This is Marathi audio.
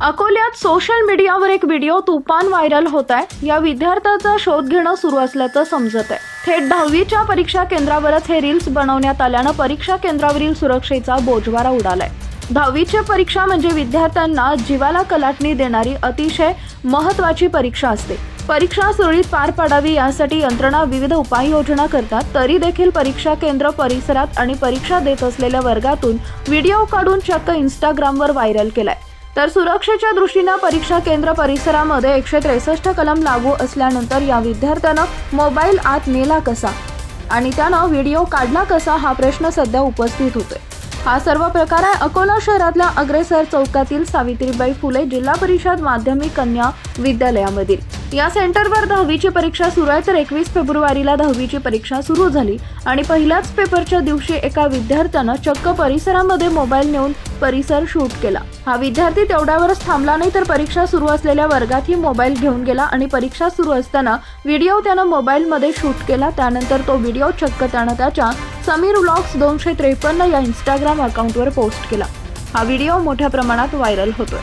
अकोल्यात सोशल मीडियावर एक व्हिडिओ तुफान व्हायरल होत आहे या विद्यार्थ्याचा शोध घेणं सुरू असल्याचं समजत आहे थेट दहावीच्या परीक्षा केंद्रावरच हे रील्स बनवण्यात आल्यानं परीक्षा केंद्रावरील सुरक्षेचा बोजवारा उडालाय. दहावीची परीक्षा म्हणजे विद्यार्थ्यांना जीवाला कलाटणी देणारी अतिशय महत्त्वाची परीक्षा असते. परीक्षा सुरळीत पार पाडावी यासाठी यंत्रणा विविध उपाययोजना करतात. तरी देखील परीक्षा केंद्र परिसरात आणि परीक्षा देत असलेल्या वर्गातून व्हिडिओ काढून चक्क इंस्टाग्रामवर व्हायरल केलाय. तर सुरक्षेच्या दृष्टीनं परीक्षा केंद्र परिसरामध्ये एकशे त्रेसष्ट कलम लागू असल्यानंतर या विद्यार्थ्यानं मोबाईल आत नेला कसा? आणि त्यानं व्हिडिओ काढला कसा? हा प्रश्न सध्या उपस्थित होतोय. हा सर्व प्रकार आहे अकोला शहरातल्या अग्रेसर चौकातील सावित्रीबाई फुले जिल्हा परिषद माध्यमिक कन्या विद्यालयामधील. या सेंटरवर दहावीची परीक्षा सुरू आहे तर एकवीस फेब्रुवारीला दहावीची परीक्षा सुरू झाली. आणि पहिल्याच पेपरच्या दिवशी एका विद्यार्थ्यानं चक्क परिसरामध्ये मोबाईल नेऊन परिसर शूट केला. हा विद्यार्थी तेवढ्यावरच थांबला नाही तर परीक्षा सुरू असलेल्या वर्गातही मोबाईल घेऊन गेला आणि परीक्षा सुरू असताना व्हिडिओ त्यानं मोबाईलमध्ये शूट केला. त्यानंतर तो व्हिडिओ चक्क त्यानं त्याच्या समीर व्लॉग्स दोनशे त्रेपन्न या इंस्टाग्राम अकाउंटवर पोस्ट केला. हा व्हिडिओ मोठ्या प्रमाणात व्हायरल होतोय.